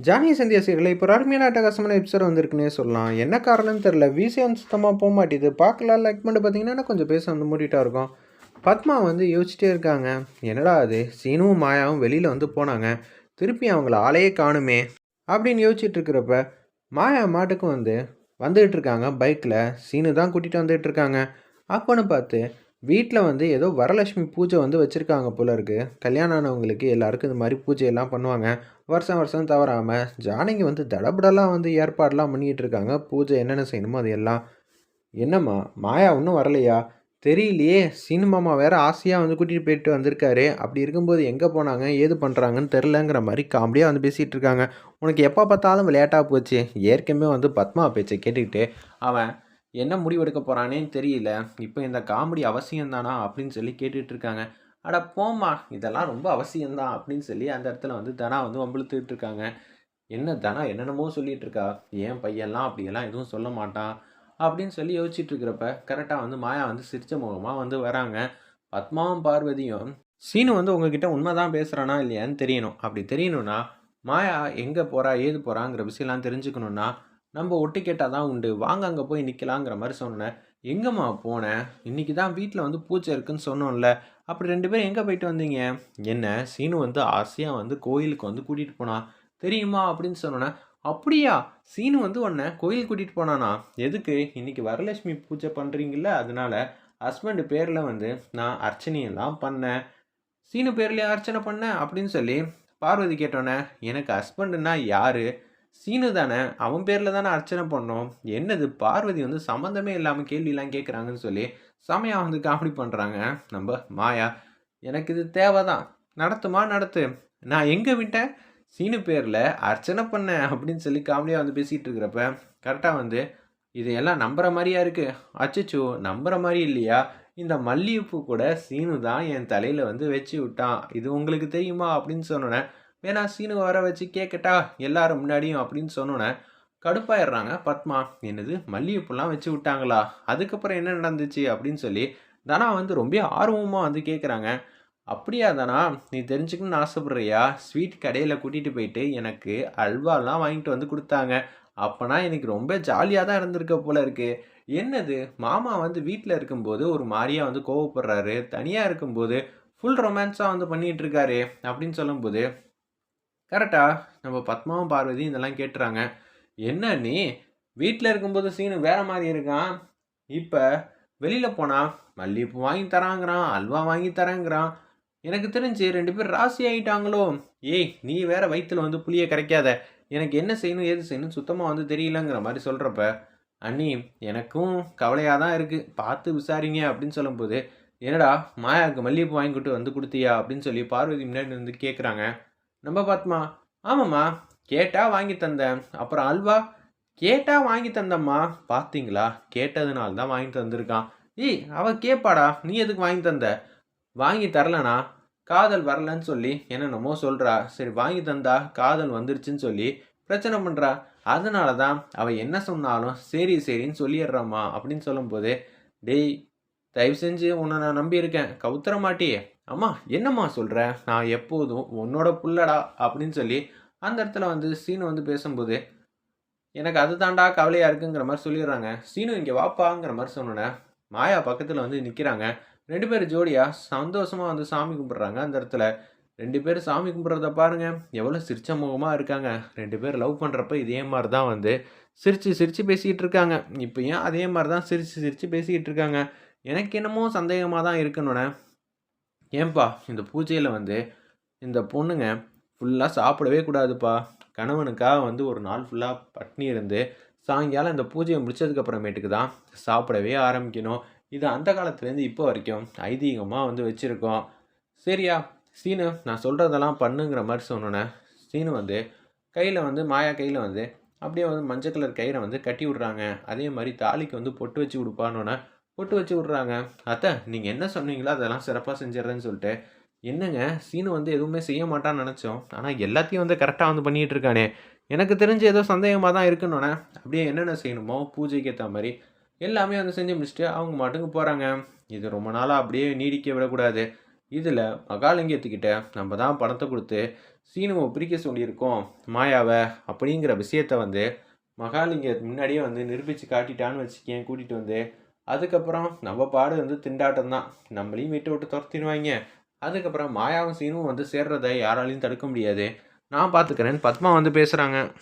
Johnny Sandhya serial இப்போ ஒரு அருமையான அட்டகாசமான எபிசோட் வந்திருக்குன்னே சொல்லலாம். என்ன காரணம்னு தெரில விசி வந்து சுத்தமாக போக மாட்டேது பார்க்கலாம் லைக் பண்ணிட்டு பார்த்தீங்கன்னா கொஞ்சம் பேச வந்து மூடிட்டா இருக்கும். பத்மா வந்து யோசிச்சிட்டே இருக்காங்க. என்னடா அது சீனுவும் மாயாவும் வெளியில் வந்து போனாங்க. திருப்பி அவங்கள ஆளையே காணுமே அப்படின்னு யோசிச்சுட்டு இருக்கிறப்ப மாயா மாட்டுக்கு வந்து வந்துகிட்டு இருக்காங்க. பைக்கில் சீனு தான் கூட்டிகிட்டு வந்துகிட்டு இருக்காங்க. அப்போன்னு பார்த்து வீட்டில் வந்து ஏதோ வரலட்சுமி பூஜை வந்து வச்சுருக்காங்க போல இருக்குது கல்யாணம் ஆனவங்களுக்கு எல்லாருக்கும் இந்த மாதிரி பூஜையெல்லாம் பண்ணுவாங்க. வருஷம் வருஷம் தவறாமல் ஜானகி வந்து தடபடலாம் வந்து ஏற்பாடெலாம் பண்ணிக்கிட்டு இருக்காங்க. பூஜை என்னென்ன செய்யணுமோ அது எல்லாம் என்னம்மா மாயா ஒன்றும் வரலையா? தெரியலையே சினிமாமா வேறு ஆசையாக வந்து கூட்டிகிட்டு போயிட்டு வந்திருக்காரு. அப்படி இருக்கும்போது எங்கே போனாங்க ஏது பண்ணுறாங்கன்னு தெரிலங்கிற மாதிரி காமெடியாக வந்து பேசிகிட்டு இருக்காங்க. உனக்கு எப்போ பார்த்தாலும் விளையாட்டாக போச்சு. ஏற்கனவே வந்து பத்மா பேச்சை கேட்டுக்கிட்டு அவன் என்ன முடிவெடுக்க போகிறானேன்னு தெரியல. இப்போ இந்த காமெடி அவசியம்தானா அப்படின்னு சொல்லி கேட்டுட்டு இருக்காங்க. அட போம்மா இதெல்லாம் ரொம்ப அவசியம்தான் அப்படின்னு சொல்லி அந்த இடத்துல வந்து தனா வந்து வம்பிழுத்துட்டு இருக்காங்க. என்ன தனா என்னென்னமோ சொல்லிட்டு இருக்கா? ஏன் பையன்லாம் அப்படியெல்லாம் எதுவும் சொல்ல மாட்டான் அப்படின்னு சொல்லி யோசிச்சுட்டு இருக்கிறப்ப கரெக்டாக வந்து மாயா வந்து சிரிச்ச முகமாக வந்து வராங்க. பத்மாவும் பார்வதியும் சீனு வந்து உங்ககிட்ட உண்மைதான் பேசுகிறானா இல்லையான்னு தெரியணும். அப்படி தெரியணும்னா மாயா எங்கே போகிறா ஏது போகிறாங்கிற விஷயம்லாம் தெரிஞ்சுக்கணுன்னா நம்ம ஒட்டு கேட்டால் தான் உண்டு. வாங்க அங்கே போய் நிற்கலாங்கிற மாதிரி சொன்னேன் எங்கம்மா போனேன் இன்னைக்கு தான் வீட்டில் வந்து பூஜை இருக்குன்னு சொன்னோம்ல. அப்படி ரெண்டு பேரும் எங்கே போயிட்டு வந்தீங்க? என்ன சீனு வந்து ஆசையாக வந்து கோயிலுக்கு வந்து கூட்டிகிட்டு போனான் தெரியுமா? அப்படின்னு சொன்னோன்னே அப்படியா? சீனு வந்து உன்னை கோயில் கூட்டிகிட்டு போனானா? எதுக்கு? இன்னைக்கு வரலட்சுமி பூஜை பண்ணுறீங்கள அதனால ஹஸ்பண்டு பேரில் வந்து நான் அர்ச்சனையெல்லாம் பண்ணேன். சீனு பேர்லேயே அர்ச்சனை பண்ணேன் அப்படின்னு சொல்லி பார்வதி கேட்டோன்னே எனக்கு ஹஸ்பண்டுன்னா யார்? சீனு தானே அவன் பேரில் தானே அர்ச்சனை பண்ணோம். என்னது பார்வதி வந்து சம்மந்தமே இல்லாமல் கேள்வியெல்லாம் கேட்குறாங்கன்னு சொல்லி செமையா வந்து காமெடி பண்ணுறாங்க நம்ம மாயா எனக்கு இது தேவை தான் நடத்துமா நடத்து. நான் எங்கே விட்டேன்? சீனு பேரில் அர்ச்சனை பண்ணேன் அப்படின்னு சொல்லி காமெடியாக வந்து பேசிகிட்டு இருக்கிறப்ப கரெக்டாக வந்து இதையெல்லாம் நம்புகிற மாதிரியா இருக்குது அச்சச்சோ நம்புகிற மாதிரி இல்லையா? இந்த மல்லிகைப்பூ கூட சீனு தான் என் தலையில் வந்து வச்சு விட்டான். இது உங்களுக்கு தெரியுமா அப்படின்னு சொன்னோன்னே வேணா சீனு வர வச்சு கேட்கட்டா எல்லாரும் முன்னாடியும் அப்படின்னு சொன்னோன்னே கடுப்பாயிடுறாங்க. பத்மா என்னது மல்லிகைப்பூலாம் வச்சு விட்டாங்களா? அதுக்கப்புறம் என்ன நடந்துச்சு அப்படின்னு சொல்லி தனா வந்து ரொம்ப ஆர்வமாக வந்து கேட்குறாங்க அப்படியா தானா நீ தெரிஞ்சுக்கணும்னு ஆசைப்படுறியா? ஸ்வீட் கடையில் கூட்டிகிட்டு போயிட்டு எனக்கு அல்வாலாம் வாங்கிட்டு வந்து கொடுத்தாங்க. அப்போனா எனக்கு ரொம்ப ஜாலியாக தான் இருந்திருக்க போல இருக்குது என்னது மாமா வந்து வீட்டில் இருக்கும்போது ஒரு மாதிரியாக வந்து கோவப்படுறாரு. தனியாக இருக்கும்போது ஃபுல் ரொமான்ஸாக வந்து பண்ணிகிட்டு இருக்காரு அப்படின்னு சொல்லும்போது கரெக்டா. நம்ம பத்மாவும் பார்வதி இதெல்லாம் கேட்டுறாங்க. என்ன நீ? வீட்டில் இருக்கும்போது சீனு வேற மாதிரி இருக்கான். இப்போ வெளியில் போனால் மல்லிகைப்பூ வாங்கி தராங்கிறான் அல்வா வாங்கி தரேங்கிறான். எனக்கு தெரிஞ்சு ரெண்டு பேர் ராசி ஆகிட்டாங்களோ ஏய் நீ வேற வயிற்றுல வந்து புளியை கரைக்காத. எனக்கு என்ன செய்யணும் ஏது செய்யணும் சுத்தமாக வந்து தெரியலங்கிற மாதிரி சொல்கிறப்ப அண்ணி எனக்கும் கவலையாக தான் இருக்குது பார்த்து விசாரிங்க அப்படின்னு சொல்லும்போது என்னடா மாயாவுக்கு மல்லிகைப்பூ வாங்கிக்கிட்டு வந்து கொடுத்தியா? அப்படின்னு சொல்லி பார்வதி முன்னாடி வந்து கேட்குறாங்க நம்ம பாத்மா ஆமாம்மா கேட்டால் வாங்கி தந்தேன். அப்புறம் அல்வா கேட்டால் வாங்கி தந்தம்மா. பார்த்தீங்களா கேட்டதுனால தான் வாங்கி தந்திருக்கான். ஏய் அவ கேட்பாடா நீ எதுக்கு வாங்கி தந்த? வாங்கி தரலனா? காதல் வரலன்னு சொல்லி என்னென்னமோ சொல்கிறா சரி வாங்கி தந்தா காதல் வந்துருச்சுன்னு சொல்லி பிரச்சனை பண்ணுறா அதனால தான் அவள் என்ன சொன்னாலும் சரி சரின்னு சொல்லிடுறாம்மா அப்படின்னு சொல்லும்போது டேய் தயவு செஞ்சு உன்னை நான் நம்பியிருக்கேன் கவுத்துற மாட்டியே. அம்மா என்னம்மா சொல்கிற நான் எப்போதும் உன்னோட புள்ளடா அப்படின்னு சொல்லி அந்த இடத்துல வந்து சீனு வந்து பேசும்போது எனக்கு அது தாண்டா கவலையாக இருக்குங்கிற மாதிரி சொல்லிடுறாங்க. சீனு இங்கே வாப்பாங்கிற மாதிரி சொன்னோன்னே மாயா பக்கத்தில் வந்து நிற்கிறாங்க ரெண்டு பேர் ஜோடியாக சந்தோஷமாக வந்து சாமி கும்பிட்றாங்க அந்த இடத்துல. ரெண்டு பேர் சாமி கும்பிட்றத பாருங்கள் எவ்வளோ சிரிச்ச முகமாக இருக்காங்க. ரெண்டு பேர் லவ் பண்ணுறப்ப இதே மாதிரி தான் வந்து சிரித்து சிரித்து பேசிக்கிட்டு இருக்காங்க. இப்போ ஏன் அதே மாதிரி தான் சிரித்து சிரித்து பேசிக்கிட்டு இருக்காங்க. எனக்கு என்னமோ சந்தேகமாக தான் இருக்கணுண்ணே ஏன்பா இந்த பூஜையில் வந்து இந்த பொண்ணுங்க ஃபுல்லாக சாப்பிடவே கூடாதுப்பா. கணவனுக்காக வந்து ஒரு நாள் ஃபுல்லாக பட்னி இருந்து சாயங்காலம் இந்த பூஜையை முடித்ததுக்கப்புறமேட்டுக்கு தான் சாப்பிடவே ஆரம்பிக்கணும். இது அந்த காலத்துலேருந்து இப்போ வரைக்கும் ஐதீகமாக வந்து வச்சுருக்கோம். சரியா சீனு நான் சொல்கிறதெல்லாம் பண்ணுங்கிற மாதிரி சொன்னோன்னே சீனு வந்து கையில் வந்து மாயா கையில் வந்து அப்படியே வந்து மஞ்சள் கலர் கயிறை வந்து கட்டி விட்றாங்க. அதே மாதிரி தாலிக்கு வந்து பொட்டு வச்சு கொடுப்பானோன்னே போட்டு வச்சு விட்றாங்க. அத்தை நீங்கள் என்ன சொன்னீங்களோ அதெல்லாம் சிறப்பாக செஞ்சிடறேன்னு சொல்லிட்டு. என்னங்க சீனு வந்து எதுவுமே செய்ய மாட்டான்னு நினச்சோம். ஆனால் எல்லாத்தையும் வந்து கரெக்டாக வந்து பண்ணிகிட்டு இருக்கானே. எனக்கு தெரிஞ்சு ஏதோ சந்தேகமாக தான் இருக்குன்னொன்னே அப்படியே என்னென்ன செய்யணுமோ பூஜைக்கு ஏற்ற மாதிரி எல்லாமே வந்து செஞ்சு முடிச்சுட்டு அவங்க மாட்டுக்கு போகிறாங்க இது ரொம்ப நாளாக அப்படியே நீடிக்க விடக்கூடாது. இதில் மகாலிங்கத்துக்கிட்ட நம்ம தான் பணத்தை கொடுத்து சீனுவை பிரிக்க சொல்லியிருக்கோம். மாயாவை அப்படிங்கிற விஷயத்த வந்து மகாலிங்க முன்னாடியே வந்து நிரூபித்து காட்டிட்டான்னு வச்சுக்கேன் கூட்டிகிட்டு வந்து. அதுக்கப்புறம் நம்ம பாடு வந்து திண்டாட்டம் தான் நம்மளையும் வீட்டை விட்டு துரத்திடுவாங்க அதுக்கப்புறம் மாயாவும் சீனும் வந்து சேர்றதை யாராலையும் தடுக்க முடியாது. நான் பார்த்துக்கிறேன்னு பத்மா வந்து பேசுகிறாங்க